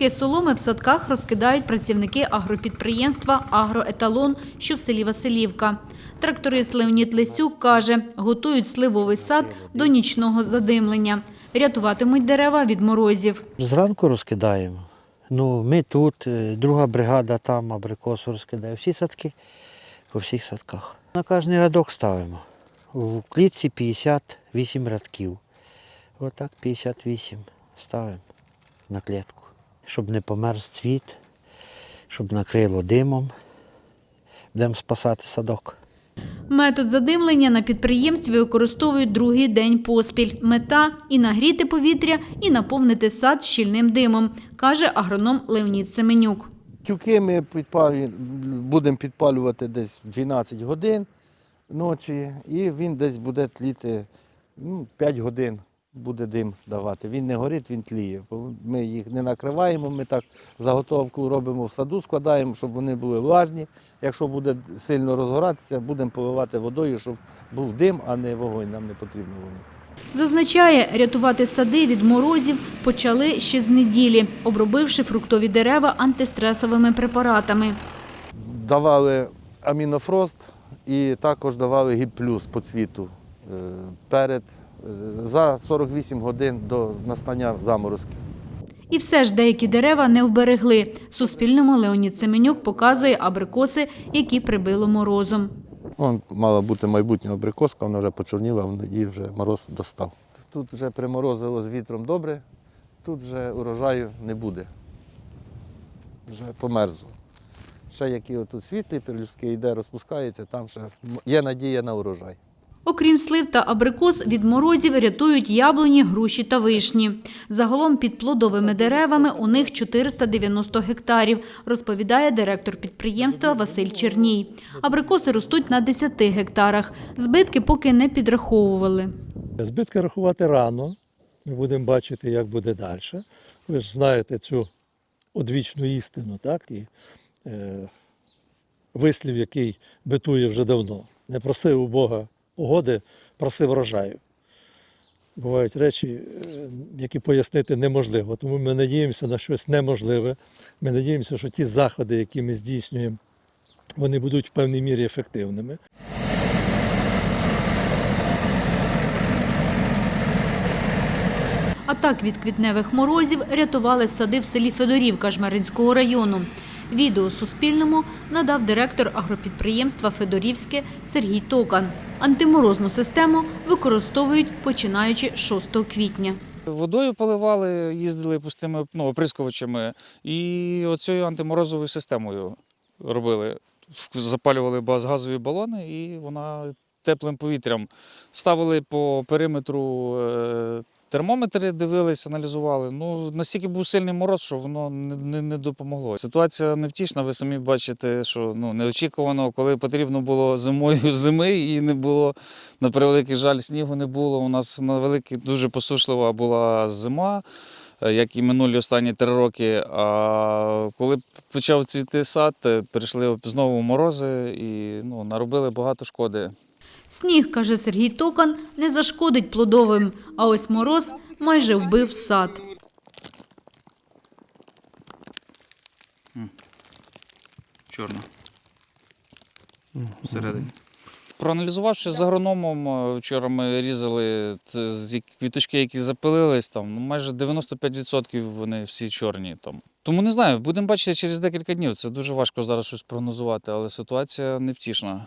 Тюки соломи в садках розкидають працівники агропідприємства «Агроеталон», що в селі Василівка. Тракторист Леонід Лисюк каже, готують сливовий сад до нічного задимлення. Рятуватимуть дерева від морозів. Зранку розкидаємо. Ну, ми тут, е, друга бригада там абрикосу розкидає. Всі садки, по всіх садках. На кожний рядок ставимо. У клітці 58 рядків. Отак 58 ставимо на клітку. Щоб не померз цвіт, щоб накрило димом. Будемо спасати садок. Метод задимлення на підприємстві використовують другий день поспіль. Мета – і нагріти повітря, і наповнити сад щільним димом, каже агроном Леонід Семенюк. Тюки ми підпалюємо, будемо підпалювати десь 12 годин ночі, і він десь буде тліти ну, 5 годин буде дим давати. Він не горить, він тліє. Ми їх не накриваємо, ми так заготовку робимо в саду, складаємо, щоб вони були влажні. Якщо буде сильно розгоратися, будемо поливати водою, щоб був дим, а не вогонь. Нам не потрібно вогонь. Зазначає, рятувати сади від морозів почали ще з неділі, обробивши фруктові дерева антистресовими препаратами. давали амінофрост і також давали гіп-плюс по цвіту е, перед, за 48 годин до настання заморозків. І все ж деякі дерева не вберегли. Суспільному Леонід Семенюк показує абрикоси, які прибило морозом. Вон мала бути майбутня абрикоска, вона вже почорніла, її вже мороз достав. Тут вже приморозило з вітром добре, тут вже урожаю не буде. Вже померзло. Ще які отут світлі, перлюстки йде, розпускається, там ще є надія на урожай. Окрім слив та абрикос, від морозів рятують яблуні, груші та вишні. Загалом під плодовими деревами у них 490 гектарів, розповідає директор підприємства Василь Черній. Абрикоси ростуть на 10 гектарах. Збитки поки не підраховували. Збитки рахувати рано. Ми будемо бачити, як буде далі. Ви ж знаєте цю одвічну істину, так? І е, вислів, який битує вже давно. Не просив у Бога погоди, просив врожаю. Бувають речі, е, які пояснити неможливо. Тому ми надіємося на щось неможливе. Ми надіємося, що ті заходи, які ми здійснюємо, вони будуть в певній мірі ефективними. А так від квітневих морозів рятували сади в селі Федорівка Жмеринського району. Відео Суспільному надав директор агропідприємства Федорівське Сергій Токан. Антиморозну систему використовують починаючи 6 квітня. Водою поливали, їздили пустими ну, оприскувачами і оцією антиморозовою системою робили. Запалювали газові балони і вона теплим повітрям. Ставили по периметру е, термометри, дивились, аналізували. Ну, настільки був сильний мороз, що воно не, не, не допомогло. Ситуація невтішна, ви самі бачите, що ну, неочікувано, коли потрібно було зимою зими, і не було, на превеликий жаль, снігу не було. У нас на великий дуже посушлива була зима, е, як і минулі останні три роки. А коли почав цвіти сад, е, прийшли знову морози і ну, наробили багато шкоди. Сніг, каже Сергій Токан, не зашкодить плодовим, а ось мороз майже вбив сад. Чорно. Всередині. Проаналізувавши з агрономом, е, вчора ми різали квіточки, які запилились, там, ну, майже 95% вони всі чорні. Там. Тому не знаю, будемо бачити через декілька днів. Це дуже важко зараз щось прогнозувати, але ситуація невтішна.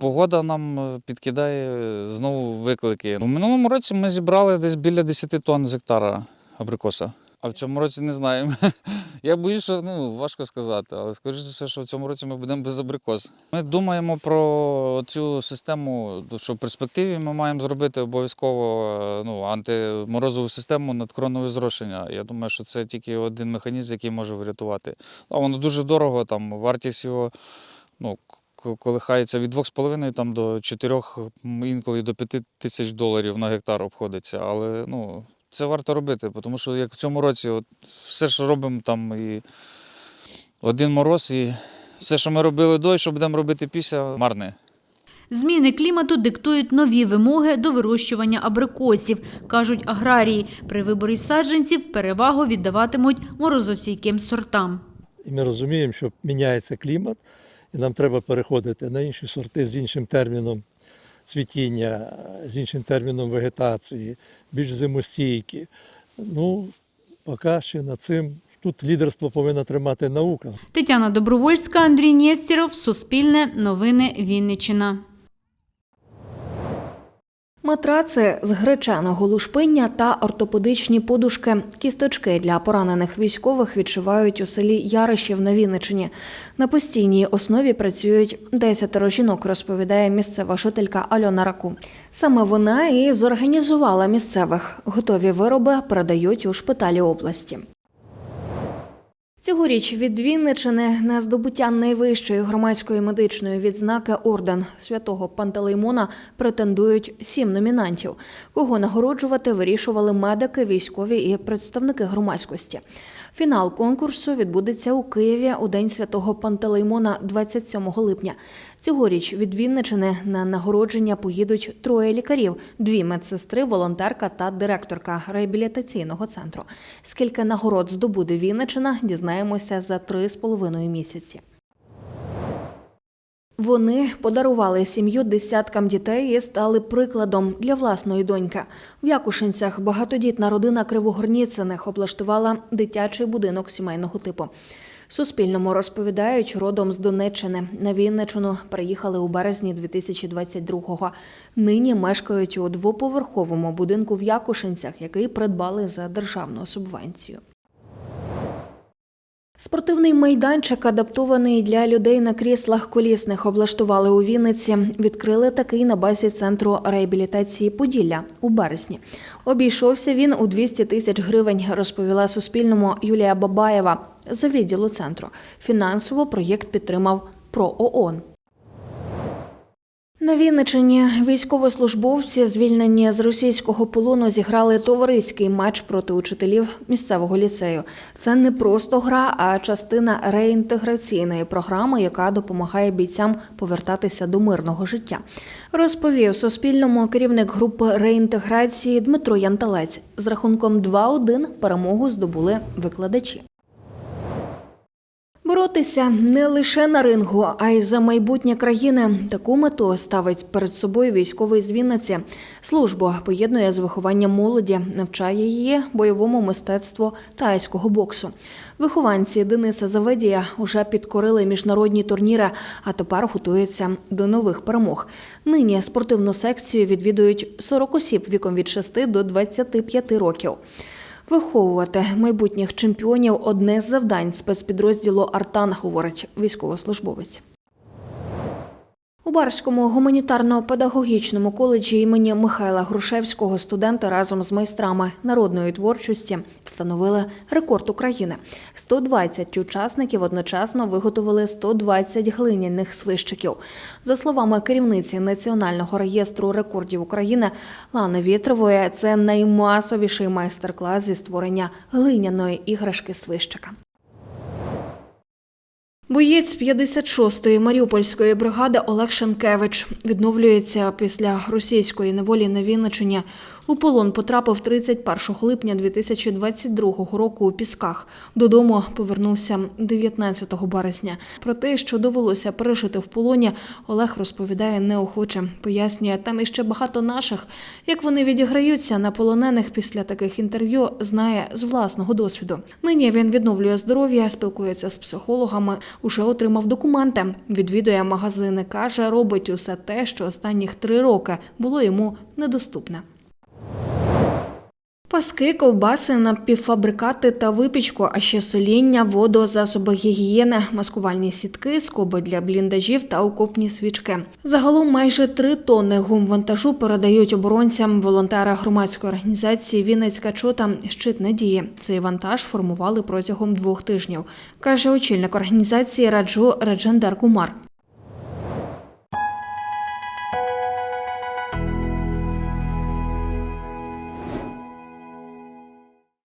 Погода нам е, підкидає е, знову виклики. У минулому році ми зібрали десь біля 10 тонн з гектара абрикоса. А в цьому році не знаємо. Я боюся, що ну, важко сказати, але скоріш за все, що в цьому році ми будемо без абрикос. Ми думаємо про цю систему, що в перспективі ми маємо зробити обов'язково ну, антиморозову систему надкронове зрошення. Я думаю, що це тільки один механізм, який може врятувати. А воно дуже дорого, там вартість його ну, колихається від 2,5 там до 4, інколи до 5 тисяч доларів на гектар обходиться. Але ну, це варто робити, тому що як в цьому році, от, все, що робимо там і один мороз, і все, що ми робили до, і що будемо робити після, марне. Зміни клімату диктують нові вимоги до вирощування абрикосів, кажуть аграрії. При виборі саджанців перевагу віддаватимуть морозостійким сортам. І ми розуміємо, що міняється клімат, і нам треба переходити на інші сорти з іншим терміном цвітіння, з іншим терміном вегетації, більш зимостійкі. Ну, поки ще над цим тут лідерство повинна тримати наука. Тетяна Добровольська, Андрій Нєстєров, Суспільне, Новини Вінниччина. Матраци з гречаного лушпиння та ортопедичні подушки. Кісточки для поранених військових відшивають у селі Яришів на Вінниччині. На постійній основі працюють десятеро жінок, розповідає місцева жителька Альона Раку. Саме вона і зорганізувала місцевих. Готові вироби передають у шпиталі області. Цьогоріч від Вінничини на здобуття найвищої громадської медичної відзнаки орден святого Пантелеймона претендують сім номінантів. Кого нагороджувати вирішували медики, військові і представники громадськості. Фінал конкурсу відбудеться у Києві у день святого Пантелеймона 27 липня. Цьогоріч від Вінничини на нагородження поїдуть троє лікарів: дві медсестри, волонтерка та директорка реабілітаційного центру. Скільки нагород здобуде Вінничина, дізнаємося за три з половиною місяці. Вони подарували сім'ю десяткам дітей і стали прикладом для власної доньки. В Якушинцях багатодітна родина Кривогорніцених облаштувала дитячий будинок сімейного типу. Суспільному розповідають, родом з Донеччини на Вінничину приїхали у березні 2022-го. Нині мешкають у двоповерховому будинку в Якушинцях, який придбали за державну субвенцію. Спортивний майданчик, адаптований для людей на кріслах колісних, облаштували у Вінниці. Відкрили такий на базі центру реабілітації Поділля у березні. Обійшовся він у 200 тисяч гривень, розповіла Суспільному Юлія Бабаєва за відділу центру. Фінансово проєкт підтримав ПРООН. На Вінничині військовослужбовці, звільнені з російського полону, зіграли товариський матч проти учителів місцевого ліцею. Це не просто гра, а частина реінтеграційної програми, яка допомагає бійцям повертатися до мирного життя. Розповів Суспільному керівник групи реінтеграції Дмитро Янталець. З рахунком 2-1 перемогу здобули викладачі. Боротися не лише на рингу, а й за майбутнє країни. Таку мету ставить перед собою військовий з Вінниці. Службу поєднує з вихованням молоді, навчає її бойовому мистецтву тайського боксу. Вихованці Дениса Заведія уже підкорили міжнародні турніри, а тепер готуються до нових перемог. Нині спортивну секцію відвідують 40 осіб віком від 6 до 25 років. Виховувати майбутніх чемпіонів одне з завдань спецпідрозділу Артан, говорить військовослужбовець. У Барському гуманітарно-педагогічному коледжі імені Михайла Грушевського студенти разом з майстрами народної творчості встановили рекорд України. 120 учасників одночасно виготовили 120 глиняних свищиків. За словами керівниці Національного реєстру рекордів України Лани Вітрової, це наймасовіший майстер-клас зі створення глиняної іграшки свищика. Боєць 56-ї Маріупольської бригади Олег Шенкевич відновлюється після російської неволі на Вінничині. У полон потрапив 31 липня 2022 року у Пісках. Додому повернувся 19 березня. Про те, що довелося пережити в полоні, Олег розповідає неохоче. Пояснює, там іще багато наших. Як вони відіграються на полонених після таких інтерв'ю, знає з власного досвіду. Нині він відновлює здоров'я, спілкується з психологами, уже отримав документи, відвідує магазини. каже, робить усе те, що останніх три роки було йому недоступне. Паски, ковбаси, напівфабрикати та випічку, а ще соління, воду, засоби гігієни, маскувальні сітки, скоби для бліндажів та окопні свічки. Загалом майже три тонни гумвантажу передають оборонцям волонтери громадської організації Вінницька чота щит надії. Цей вантаж формували протягом двох тижнів, каже очільник організації Раджу Раджендар Кумар.